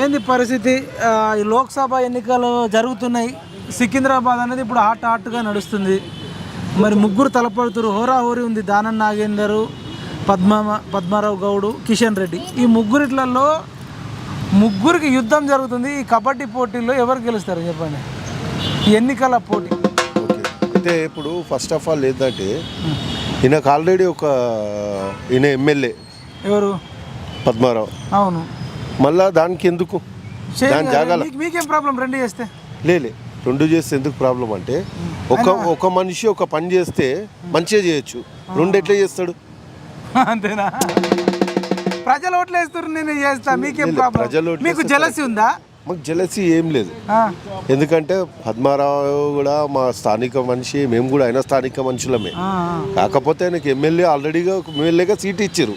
ఏంది పరిస్థితి? ఈ లోక్సభ ఎన్నికలు జరుగుతున్నాయి. సికింద్రాబాద్ అనేది ఇప్పుడు హాట్ హాట్గా నడుస్తుంది. మరి ముగ్గురు తలపడుతురు. హోరాహోరీ ఉంది దానం నాగేందరు పద్మ పద్మారావు గౌడు కిషన్ రెడ్డి. ఈ ముగ్గురిట్లలో ముగ్గురికి యుద్ధం జరుగుతుంది. ఈ కబడ్డీ పోటీల్లో ఎవరు గెలుస్తారు చెప్పండి? ఎన్నికల పోటీ. ఓకే. అయితే ఇప్పుడు ఫస్ట్ ఆఫ్ ఆల్ ఏంటంటే ఈయనకు ఆల్రెడీ ఒక ఈయన ఎమ్మెల్యే. ఎవరు? పద్మారావు. అవును. మళ్ళా దానికి ఎందుకు? దాని. జాగాల మీకు- ప్రాబ్లం రెండు చేస్తే. లేలే రెండు చేస్తే ఎందుకు ప్రాబ్లం అంటే ఒక ఒక మనిషి ఒక పని చేస్తే మంచిగా చేయొచ్చు. రెండు ఎట్లా చేస్తాడు? అంతేనా? ప్రజలు ఓట్లు వేస్తారు నేను చేస్తా. మీకేం ప్రాబ్లం మీకు జలసి ఉందా? మాకు జలసి ఏం లేదు. ఎందుకంటే పద్మారావు కూడా మా స్థానిక మనిషి మేము కూడా అయినా స్థానిక మనుషులమే. కాకపోతే ఆయనకి ఎమ్మెల్యే ఆల్రెడీగా ఎమ్మెల్యేగా సీట్ ఇచ్చారు.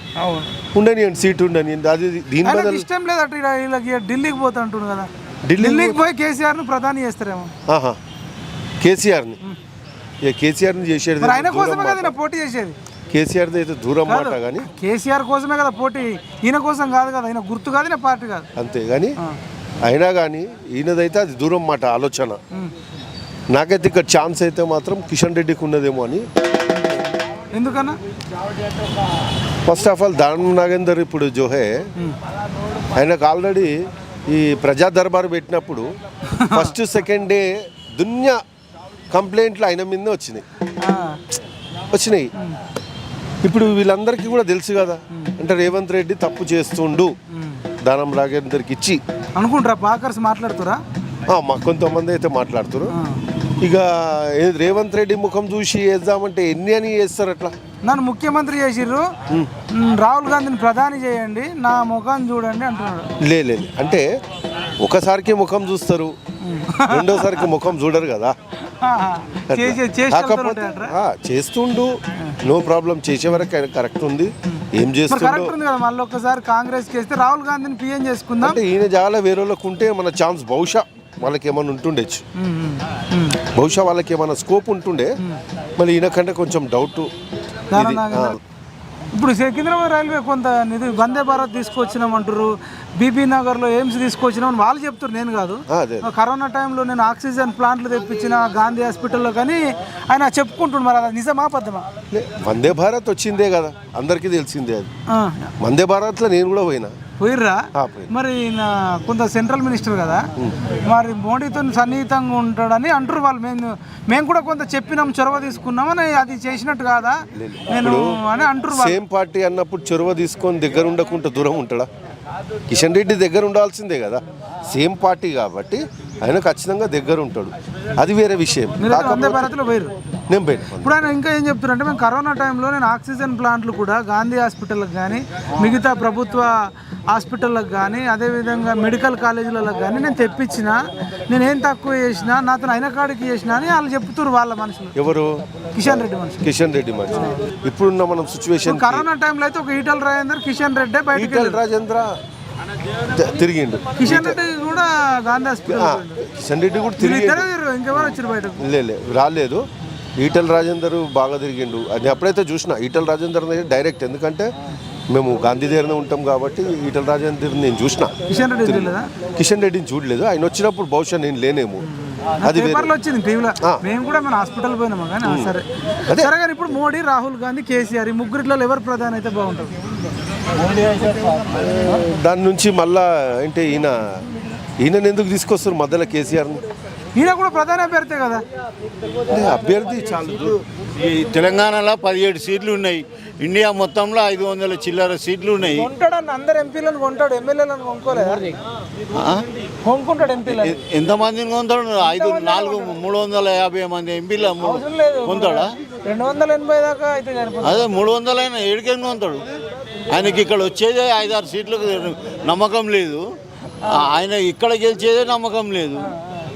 ఉండని సీట్ ఉండని అది దీని బదులు ఇష్టం లేదట ఢిల్లీకి పోతా అంటుండు కదా. ఢిల్లీ ఢిల్లీకి పోయి కేసీఆర్ను ప్రధాని చేస్తారేమో. ఆహా. కేసీఆర్ని? ఇక కేసీఆర్ని చేసేది ఆయన కోసమే కదా పోటీ చేసేది? కేసీఆర్ది అయితే దూరం మాట కానీ. కేసీఆర్ కోసమే కదా పోటీ. ఈయన కోసం కాదు కదా ఈయన గుర్తు కాదు పార్టీ కాదు. అంతే కానీ అయినా కానీ ఈయనదైతే అది దూరం మాట ఆలోచన. నాకైతే ఇక్కడ ఛాన్స్ అయితే మాత్రం కిషన్ రెడ్డికి ఉన్నదేమో అని. ఎందుకన్నా? First of all Danam Nagender ఇప్పుడు జోహే. ఆయనకు ఆల్రెడీ ఈ ప్రజా దర్బార్ పెట్టినప్పుడు ఫస్ట్ సెకండ్ డే దున్యా కంప్లైంట్లు ఆయన మీదనే వచ్చినాయి. వచ్చినాయి. ఇప్పుడు వీళ్ళందరికీ కూడా తెలుసు కదా. అంటే రేవంత్ రెడ్డి తప్పు చేస్తుండు. దానం నాగేందర్కి ఇచ్చి. అనుకుంటారా? పాకర్స్ మాట్లాడుతురా? కొంతమంది అయితే మాట్లాడుతారు. ఇక రేవంత్ రెడ్డి ముఖం చూసి వేద్దామంటే ఎన్ని అని చేస్తారు అట్లా? నన్ను ముఖ్యమంత్రి చేసిర్రు. రాహుల్ గాంధీని ప్రధాని చేయండి నా ముఖాన్ని చూడండి అంటున్నాడు. లే లే లే. అంటే ఒకసారికి ముఖం చూస్తారు. రెండోసారికి ముఖం చూడరు కదా. కాకపోతే చేస్తుండు. No problem. చేసే వరకు కరెక్ట్ ఉంది. ఏం కరెక్ట్ ఉంది కదా మళ్ళీ ఒక్కసారి కాంగ్రెస్ చేస్తే రాహుల్ గాంధీని పిఎం చేసుకుందాం అంటే ఈయన జాల వేరే వాళ్ళకు ఉంటే మన ఛాన్స్ బహుశా వాళ్ళకి ఏమైనా ఉంటుండొచ్చు. బహుశా వాళ్ళకి ఏమైనా స్కోప్ ఉంటుండే మళ్ళీ ఈయన కంటే కొంచెం డౌట్. ఇప్పుడు సికింద్రాబాద్ రైల్వే కొంత నిధి వందే భారత్ తీసుకొచ్చినాం అంటారు బీబీ నగర్లో ఎయిమ్స్ తీసుకొచ్చినాం అని వాళ్ళు చెప్తారు నేను కాదు. కరోనా టైంలో నేను ఆక్సిజన్ ప్లాంట్లు తెప్పించిన గాంధీ హాస్పిటల్లో కానీ ఆయన చెప్పుకుంటుండు మరి అది నిజమా పద్ధమా లే, వందే భారత్ వచ్చిందే కదా అందరికీ తెలిసిందే అది. వందే భారత్లో నేను కూడా పోయినా. పోయిర్రా. మరి కొంత సెంట్రల్ మినిస్టర్ కదా. మరి మోడీతో సన్నిహితంగా ఉంటాడని అంటారు వాళ్ళు. మేము మేము కూడా కొంత చెప్పినాం చొరవ తీసుకున్నాం అని అది చేసినట్టు కాదా? నేను అని అంటారు. సేమ్ పార్టీ అన్నప్పుడు చొరవ తీసుకొని దగ్గర ఉండకుండా దూరం ఉంటాడా? కిషన్ రెడ్డి దగ్గర ఉండాల్సిందే కదా. సేమ్ పార్టీ కాబట్టి ఆయన ఖచ్చితంగా దగ్గర ఉంటాడు. అది వేరే విషయం. నేను పోయినా. ఇప్పుడు ఆయన ఇంకా ఏం చెప్తున్నారంటే మేము కరోనా టైంలో నేను ఆక్సిజన్ ప్లాంట్లు కూడా గాంధీ హాస్పిటల్కి కానీ మిగతా ప్రభుత్వ హాస్పిటళ్ళకి కానీ అదేవిధంగా మెడికల్ కాలేజీలకు కానీ నేను తెప్పించిన నేను ఏం తక్కువ చేసినా నాతో అయిన కాడికి చేసిన అని వాళ్ళు చెప్తున్నారు వాళ్ళ మనుషులు. ఎవరు? కిషన్ రెడ్డి మనుషులు. కిషన్ రెడ్డి మనిషి ఇప్పుడున్న మనం సిచ్యువేషన్ కరోనా టైంలో అయితే ఒక ఈటల రాజేందర్ కిషన్ రెడ్డి ఈటల రాజేంద్ర తిరిగిండు. కిషన్ రెడ్డి కూడా గాంధీ హాస్పిటల్ కిషన్ రెడ్డి కూడా తిరిగి ఇంకెవరు వచ్చారు బయటకు? లే లే, రాలేదు. ఈటల రాజేందర్ బాగా తిరిగిండు. అది ఎప్పుడైతే చూసిన ఈటల రాజేందర్ డైరెక్ట్ ఎందుకంటే మేము గాంధీ దగ్గరనే ఉంటాం కాబట్టి ఈటల రాజేందర్ నేను చూసిన. కిషన్ రెడ్డి కిషన్ రెడ్డిని చూడలేదు. ఆయన వచ్చినప్పుడు బహుశా నేను లేనేమో. అది వేరే. పేపర్లో వచ్చింది టీవీలో మేము కూడా మన హాస్పిటల్ పోయినాము కానీ? ఆ, సరే. సరే కానీ ఇప్పుడు మోడీ రాహుల్ గాంధీ కేసీఆర్ ఈ ముగ్గురిలో ఎవరు ప్రధాని అయితే బాగుంటుంది దాని నుంచి మళ్ళా అంటే ఈయన ఈయనను ఎందుకు తీసుకొస్తారు మధ్యలో కేసీఆర్ని? ఈయన కూడా ప్రధాని అభ్యర్థి కదా? అభ్యర్థి చాలు. ఈ తెలంగాణలో పదిహేడు సీట్లు ఉన్నాయి. ఇండియా మొత్తంలో ఐదు వందల చిల్లర సీట్లు ఉన్నాయి. కొంటాడు అన్న అందరు ఎంపీలను కొంటాడు ఎమ్మెల్యేలను కొనుక్కోలేదా? కొనుక్కుంటాడు ఎంతమందిని కొంటాడు? ఐదు నాలుగు మూడు వందల యాభై మంది ఎంపీల కొంటాడా? రెండు వందల ఎనభై దాకా అయితే అదే మూడు వందలైనా ఏడికేం కొంటాడు? ఆయనకి ఇక్కడ వచ్చేదే ఐదారు సీట్లకు నమ్మకం లేదు. ఆయన ఇక్కడ గెలిచేదే నమ్మకం లేదు.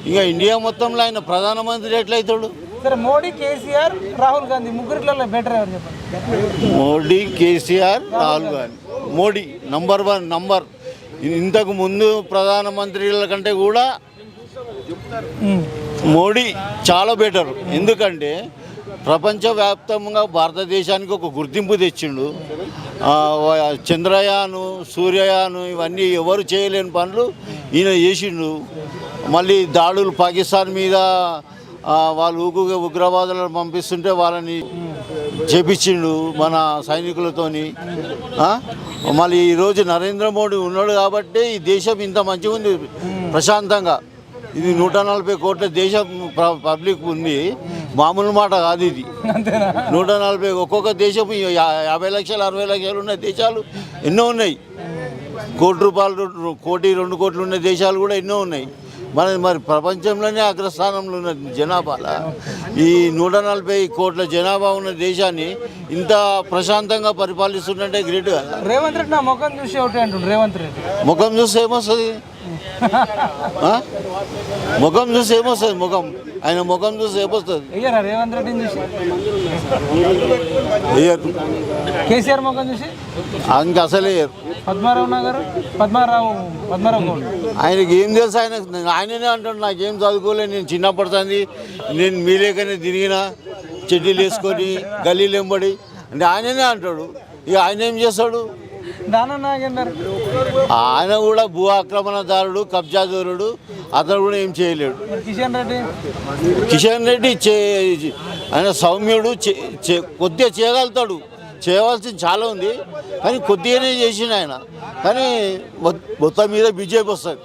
ఇంకా ఇండియా మొత్తంలో ఆయన ప్రధానమంత్రి ఎట్లయితాడు? సరే మోడీ కేసీఆర్ రాహుల్ గాంధీ ముగ్గురిలో బెటర్ ఎవరు చెప్పండి? Modi KCR Rahul Gandhi. Modi number one number ఇంతకు ముందు ప్రధానమంత్రుల కంటే కూడా మోడీ చాలా బెటర్ ఎందుకంటే ప్రపంచవ్యాప్తంగా భారతదేశానికి ఒక గుర్తింపు తెచ్చిండు. చంద్రయాను సూర్యయాను ఇవన్నీ ఎవరు చేయలేని పనులు ఈయన చేసిండు. మళ్ళీ దాడులు పాకిస్తాన్ మీద వాళ్ళు ఊకు ఉగ్రవాదులను పంపిస్తుంటే వాళ్ళని చేపించిండు మన సైనికులతోని? మళ్ళీ ఈరోజు నరేంద్ర మోడీ ఉన్నాడు కాబట్టి ఈ దేశం ఇంత మంచిగా ఉంది ప్రశాంతంగా. ఇది నూట నలభై కోట్ల దేశం పబ్లిక్ ఉంది. మామూలు మాట కాదు ఇది. నూట నలభై ఒక్కొక్క దేశం యాభై లక్షలు అరవై లక్షలు ఉన్న దేశాలు ఎన్నో ఉన్నాయి. కోటి రూపాయలు కోటి రెండు కోట్లు ఉన్న దేశాలు కూడా ఎన్నో ఉన్నాయి. మన మరి ప్రపంచంలోనే అగ్రస్థానంలో ఉన్న జనాభాల ఈ నూట నలభై కోట్ల జనాభా ఉన్న దేశాన్ని ఇంత ప్రశాంతంగా పరిపాలిస్తుందంటే గ్రేట్ కదా. రేవంత్ రెడ్డి నా ముఖం చూసి ఒకటి అంటుండు రేవంత్ రెడ్డి. ముఖం చూస్తే ఏమొస్తుంది? ముఖం చూస్తే ఏమొస్తుంది ముఖం? ఆయన ముఖం చూస్తే ఏమొస్తుంది అయ్యారా రేవంత్ రెడ్డిని చూసి? వేయరు కేసీఆర్ ముఖం చూసి? ఇంకా అసలే వేయరు పద్మారావు నగర్? పద్మారావు పద్మారావు గౌడ్. ఆయనకి ఏం తెలుసు? ఆయన ఆయననే అంటాడు నాకేం చదువుకోలే నేను చిన్నపడుతుంది నేను మీ లేకనే తిరిగిన చెడ్డీలు వేసుకొని గల్లీలు ఎంబడి అంటే ఆయననే అంటాడు. ఇక ఆయన ఏం చేస్తాడు? దాన నాగేందర్ ఆయన కూడా భూ ఆక్రమణదారుడు కబ్జాదారుడు. అతను కూడా ఏం చేయలేడు. కిషన్ రెడ్డి? కిషన్ రెడ్డి చే ఆయన సౌమ్యుడు కొద్దిగా చేయగలుగుతాడు. చేయవలసింది చాలా ఉంది. కానీ కొద్దిగానే చేసిండు ఆయన. కానీ మొత్తం మీద బీజేపీ వస్తుంది.